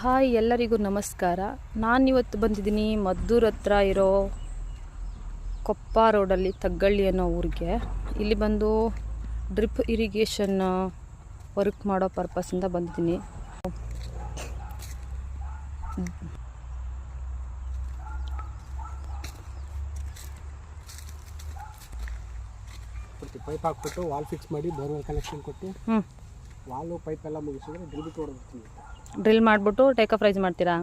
Hi ಎಲ್ಲರಿಗೂ ನಮಸ್ಕಾರ. ನಾನಿವತ್ತು ಬಂದಿದ್ದೀನಿ ಮದ್ದೂರ್ ಹತ್ರ ಇರೋ ಕೊಪ್ಪ ರೋಡಲ್ಲಿ ತಗ್ಗಳ್ಳಿ ಅನ್ನೋ ಊರಿಗೆ. ಇಲ್ಲಿ ಬಂದು ಡ್ರಿಪ್ ಇರಿಗೇಷನ್ ವರ್ಕ್ ಮಾಡೋ ಪರ್ಪಸಿಂದ ಬಂದಿದ್ದೀನಿ. ಪೈಪ್ ಹಾಕ್ಬಿಟ್ಟು ವಾಲ್ ಫಿಕ್ಸ್ ಮಾಡಿ ಬೋರ್ವೆಲ್ ಕನೆಕ್ಷನ್ ಕೊಟ್ಟು ವಾಲು ಪೈಪ್ ಎಲ್ಲ ಮುಗಿಸಿದ್ರೆ ಡ್ರಿಲ್ ಬಿಟ್ಟು ಹೊಡೆದ್ಬಿಡ್ತೀನಿ ಡ್ರಿಲ್ ಮಾಡಿಬಿಟ್ಟು ಅಪ್ ರೈಸ್ ಮಾಡ್ತೀರಾ?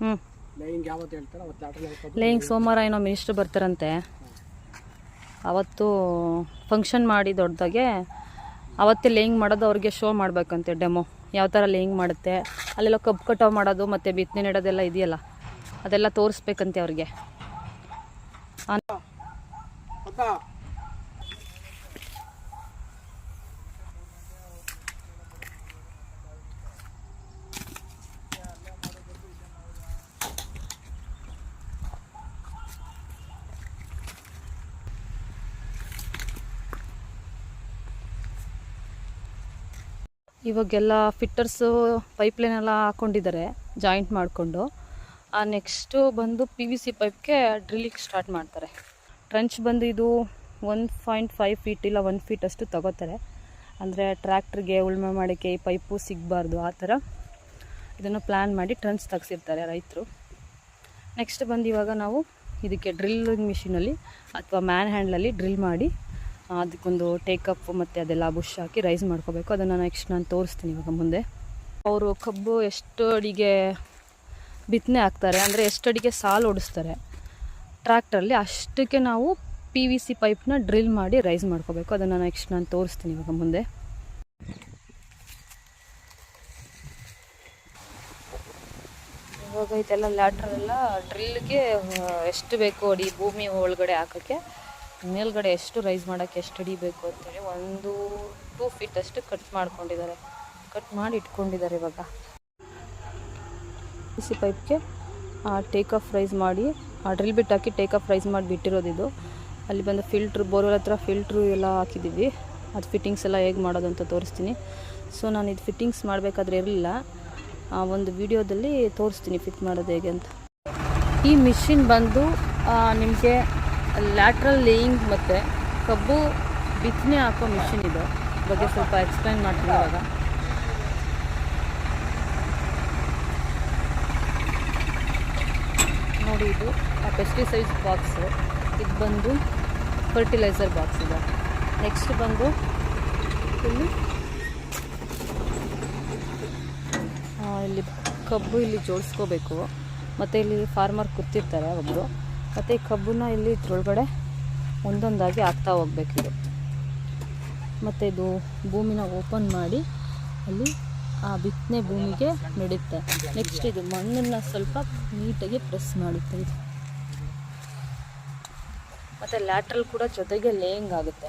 ಹ್ಞೂ ಲೇಯಿಂಗ್ ಸೋಮವಾರ ಏನೋ ಮಿನಿಸ್ಟ್ರ್ ಬರ್ತಾರಂತೆ. ಅವತ್ತು ಫಂಕ್ಷನ್ ಮಾಡಿ ದೊಡ್ಡದಾಗೆ ಅವತ್ತೇ ಲೇಯಿಂಗ್ ಮಾಡೋದು ಅವ್ರಿಗೆ ಶೋ ಮಾಡಬೇಕಂತೆ ಡೆಮೋ ಯಾವ ಥರ ಲೇಯಿಂಗ್ ಮಾಡುತ್ತೆ ಅಲ್ಲೆಲ್ಲ ಕಬ್ಬು ಕಟಾವು ಮಾಡೋದು ಮತ್ತು ಬಿತ್ತನೆ ನೆಡೋದೆಲ್ಲ ಇದೆಯಲ್ಲ ಅದೆಲ್ಲ ತೋರಿಸ್ಬೇಕಂತೆ ಅವ್ರಿಗೆ. ಇವಾಗೆಲ್ಲ ಫಿಟ್ಟರ್ಸು ಪೈಪ್ಲೈನ್ ಎಲ್ಲ ಹಾಕ್ಕೊಂಡಿದ್ದಾರೆ ಜಾಯಿಂಟ್ ಮಾಡಿಕೊಂಡು. ಆ ನೆಕ್ಸ್ಟು ಬಂದು ಪಿ ವಿ ಸಿ ಪೈಪ್ಗೆ ಡ್ರಿಲ್ಲಿಂಗ್ ಸ್ಟಾರ್ಟ್ ಮಾಡ್ತಾರೆ. ಟ್ರಂಚ್ ಬಂದು ಇದು ಒನ್ ಪಾಯಿಂಟ್ ಫೈವ್ ಫೀಟ್ ಇಲ್ಲ ಒನ್ ಫೀಟ್ ಅಷ್ಟು ತಗೋತಾರೆ. ಅಂದರೆ ಟ್ರ್ಯಾಕ್ಟ್ರಿಗೆ ಉಳುಮೆ ಮಾಡೋಕ್ಕೆ ಈ ಪೈಪು ಸಿಗಬಾರ್ದು, ಆ ಥರ ಇದನ್ನು ಪ್ಲ್ಯಾನ್ ಮಾಡಿ ಟ್ರಂಚ್ ತೆಗ್ಸಿರ್ತಾರೆ ರೈತರು. ನೆಕ್ಸ್ಟ್ ಬಂದು ಇವಾಗ ನಾವು ಇದಕ್ಕೆ ಡ್ರಿಲ್ಲಿಂಗ್ ಮಿಷಿನಲ್ಲಿ ಅಥವಾ ಮ್ಯಾನ್ ಹ್ಯಾಂಡ್ಲಲ್ಲಿ ಡ್ರಿಲ್ ಮಾಡಿ ಅದಕ್ಕೊಂದು ಟೇಕಪ್ ಮತ್ತು ಅದೆಲ್ಲ ಬುಷ್ ಹಾಕಿ ರೈಸ್ ಮಾಡ್ಕೋಬೇಕು. ಅದನ್ನು ನೆಕ್ಸ್ಟ್ ನಾನು ತೋರಿಸ್ತೀನಿ ಇವಾಗ ಮುಂದೆ. ಅವರು ಕಬ್ಬು ಎಷ್ಟು ಅಡಿಗೆ ಬಿತ್ತನೆ ಹಾಕ್ತಾರೆ ಅಂದರೆ ಎಷ್ಟು ಅಡಿಗೆ ಸಾಲು ಓಡಿಸ್ತಾರೆ ಟ್ರ್ಯಾಕ್ಟ್ರಲ್ಲಿ ಅಷ್ಟಕ್ಕೆ ನಾವು ಪಿ ವಿ ಸಿ ಪೈಪ್ನ ಡ್ರಿಲ್ ಮಾಡಿ ರೈಸ್ ಮಾಡ್ಕೋಬೇಕು. ಅದನ್ನು ನೆಕ್ಸ್ಟ್ ನಾನು ತೋರಿಸ್ತೀನಿ ಇವಾಗ ಮುಂದೆ. ಇವಾಗ ಇದೆಲ್ಲ ಲ್ಯಾಟ್ರೆಲ್ಲ ಡ್ರಿಲ್ಗೆ ಎಷ್ಟು ಬೇಕು ಅಡಿ ಭೂಮಿ ಒಳಗಡೆ ಹಾಕೋಕ್ಕೆ ಮೇಲ್ಗಡೆ ಎಷ್ಟು ರೈಸ್ ಮಾಡೋಕ್ಕೆ ಎಷ್ಟು ಹಿಡಿಬೇಕು ಬೇಕು ಅಂತೇಳಿ ಒಂದು ಟೂ ಫೀಟ್ ಅಷ್ಟು ಕಟ್ ಮಾಡ್ಕೊಂಡಿದ್ದಾರೆ. ಕಟ್ ಮಾಡಿ ಇಟ್ಕೊಂಡಿದ್ದಾರೆ ಇವಾಗ. ಬಿಸಿ ಪೈಪ್ಗೆ ಟೇಕ್ ಆಫ್ ರೈಸ್ ಮಾಡಿ, ಆ ಡ್ರಿಲ್ ಬಿಟ್ಟು ಹಾಕಿ ಟೇಕ್ ಆಫ್ ರೈಸ್ ಮಾಡಿ ಬಿಟ್ಟಿರೋದಿದು ಅಲ್ಲಿ ಬಂದು ಫಿಲ್ಟ್ರ್ ಬೋರ್ವೆಲ್ ಹತ್ರ ಫಿಲ್ಟ್ರು ಎಲ್ಲ ಹಾಕಿದ್ದೀವಿ. ಅದು ಫಿಟ್ಟಿಂಗ್ಸ್ ಎಲ್ಲ ಹೇಗೆ ಮಾಡೋದು ಅಂತ ತೋರಿಸ್ತೀನಿ. ಸೊ ನಾನು ಇದು ಫಿಟ್ಟಿಂಗ್ಸ್ ಮಾಡಬೇಕಾದ್ರೆ ಇರಲಿಲ್ಲ. ಒಂದು ವಿಡಿಯೋದಲ್ಲಿ ತೋರಿಸ್ತೀನಿ ಫಿಟ್ ಮಾಡೋದು ಹೇಗೆ ಅಂತ. ಈ ಮಿಷಿನ್ ಬಂದು ನಿಮಗೆ ಲ್ಯಾಟ್ರಲ್ ಲೇಯಿಂಗ್ ಮತ್ತು ಕಬ್ಬು ಬಿತ್ತನೆ ಹಾಕೋ ಮಿಷಿನ್ ಇದು. ಬಗ್ಗೆ ಸ್ವಲ್ಪ ಎಕ್ಸ್ಪ್ಲೈನ್ ಮಾಡ್ತೀನಿ ಇವಾಗ. ನೋಡಿ ಇದು, ಆ ಪೆಸ್ಟಿಸೈಡ್ಸ್ ಬಾಕ್ಸ್ ಇದು ಬಂದು ಫರ್ಟಿಲೈಸರ್ ಬಾಕ್ಸ್ ಇದೆ. ನೆಕ್ಸ್ಟ್ ಬಂದು ಇಲ್ಲಿ ಇಲ್ಲಿ ಕಬ್ಬು ಇಲ್ಲಿ ಜೋಡಿಸ್ಕೋಬೇಕು. ಮತ್ತು ಇಲ್ಲಿ ಫಾರ್ಮರ್ ಕೂತಿರ್ತಾರೆ ಒಬ್ಬರು ಮತ್ತು ಈ ಕಬ್ಬನ್ನ ಇಲ್ಲಿ ಇದ್ರೊಳಗಡೆ ಒಂದೊಂದಾಗಿ ಹಾಕ್ತಾ ಹೋಗ್ಬೇಕಿದು ಮತ್ತು ಇದು ಭೂಮಿನ ಓಪನ್ ಮಾಡಿ ಅಲ್ಲಿ ಆ ಬಿತ್ತನೆ ಭೂಮಿಗೆ ನೆಡುತ್ತೆ. ನೆಕ್ಸ್ಟ್ ಇದು ಮಣ್ಣನ್ನು ಸ್ವಲ್ಪ ನೀಟಾಗಿ ಪ್ರೆಸ್ ಮಾಡುತ್ತೆ ಇದು. ಮತ್ತು ಲ್ಯಾಟ್ರಲ್ ಕೂಡ ಜೊತೆಗೆ ಲೇಯಿಂಗ್ ಆಗುತ್ತೆ.